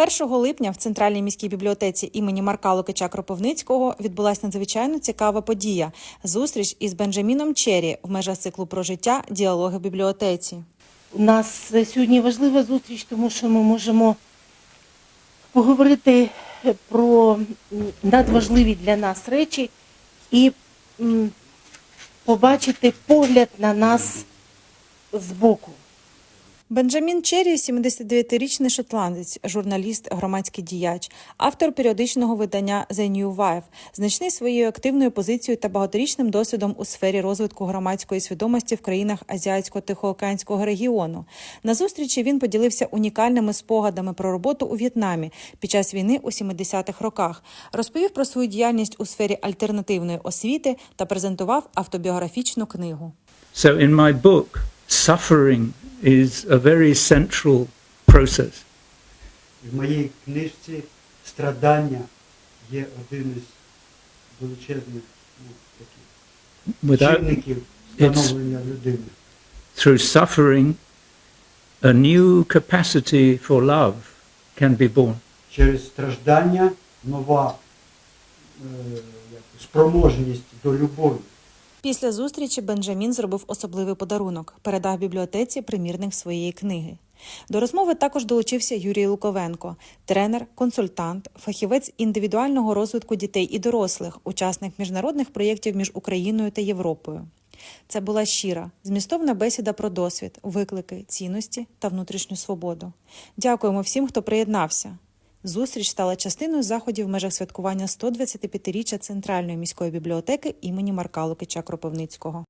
1 липня в центральній міській бібліотеці імені Марка Лукича Кропивницького відбулася надзвичайно цікава подія зустріч із Бенджаміном Черрі в межах циклу про життя Діалоги в бібліотеці. У нас сьогодні важлива зустріч, тому що ми можемо поговорити про надважливі для нас речі і побачити погляд на нас збоку. Бенджамін Черрі – 79-річний шотландець, журналіст, громадський діяч, автор періодичного видання The New Wife, значний своєю активною позицією та багаторічним досвідом у сфері розвитку громадської свідомості в країнах Азіатсько-Тихоокеанського регіону. На зустрічі він поділився унікальними спогадами про роботу у В'єтнамі під час війни у 70-х роках, розповів про свою діяльність у сфері альтернативної освіти та презентував автобіографічну книгу. So, in my book, suffering is a very central process. В моїй книжці страдання є один із величезних ну, таких Without, чинників it's- становлення людини. through suffering, a new capacity for love can be born. Через страждання нова е, як, спроможність до любові. Після зустрічі Бенджамін зробив особливий подарунок, передав бібліотеці примірник своєї книги. До розмови також долучився Юрій Луковенко, тренер, консультант, фахівець індивідуального розвитку дітей і дорослих, учасник міжнародних проєктів між Україною та Європою. Це була щира, змістовна бесіда про досвід, виклики, цінності та внутрішню свободу. Дякуємо всім, хто приєднався. Зустріч стала частиною заходів в межах святкування 125-річчя Центральної міської бібліотеки імені Марка Лукича Кропивницького.